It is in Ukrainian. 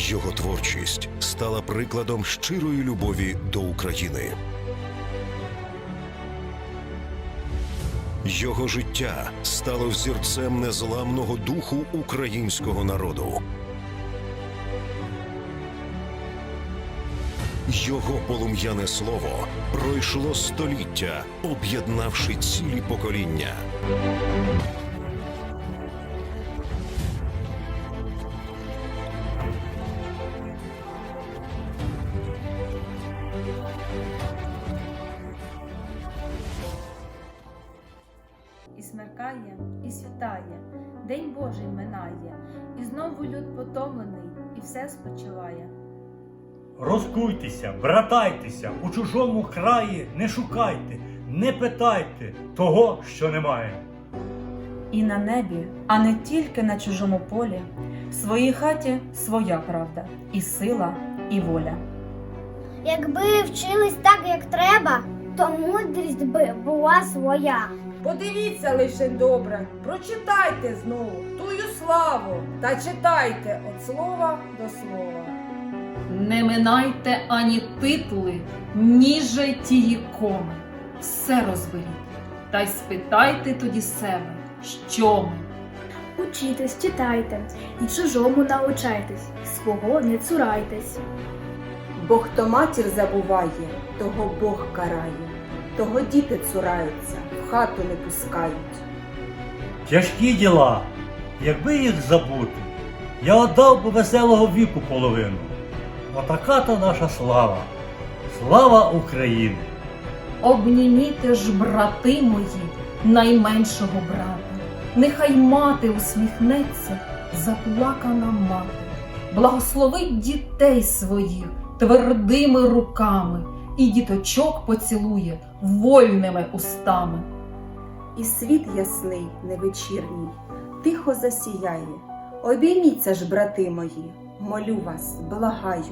Його творчість стала прикладом щирої любові до України. Його життя стало взірцем незламного духу українського народу. Його полум'яне слово пройшло століття, об'єднавши цілі покоління. Смеркає, і світає, День Божий минає, і знову люд потомлений, і все спочиває. Розкуйтеся, братайтеся, у чужому краї не шукайте, не питайте того, що немає. І на небі, а не тільки на чужому полі, в своїй хаті своя правда, і сила, і воля. Якби вчились так, як треба, то мудрість би була своя. Подивіться лише добре, прочитайте знову тую славу та читайте від слова до слова. Не минайте ані титули, ні житії коми. Все розберіть, та й спитайте тоді себе, що ми. Учітесь, читайте, і чужому научайтесь, свого не цурайтесь. Бо хто матір забуває, того Бог карає, того діти цураються, в хату не пускають. Тяжкі діла, якби їх забути, я отдав би веселого віку половину. Отака то наша слава, слава України! Обніміте ж, брати мої, найменшого брата. Нехай мати усміхнеться, заплакана мати. Благословить дітей своїх твердими руками і діточок поцілує вольними устами. І світ ясний, невечірній, тихо засіяє. Обійміться ж, брати мої, молю вас, благаю.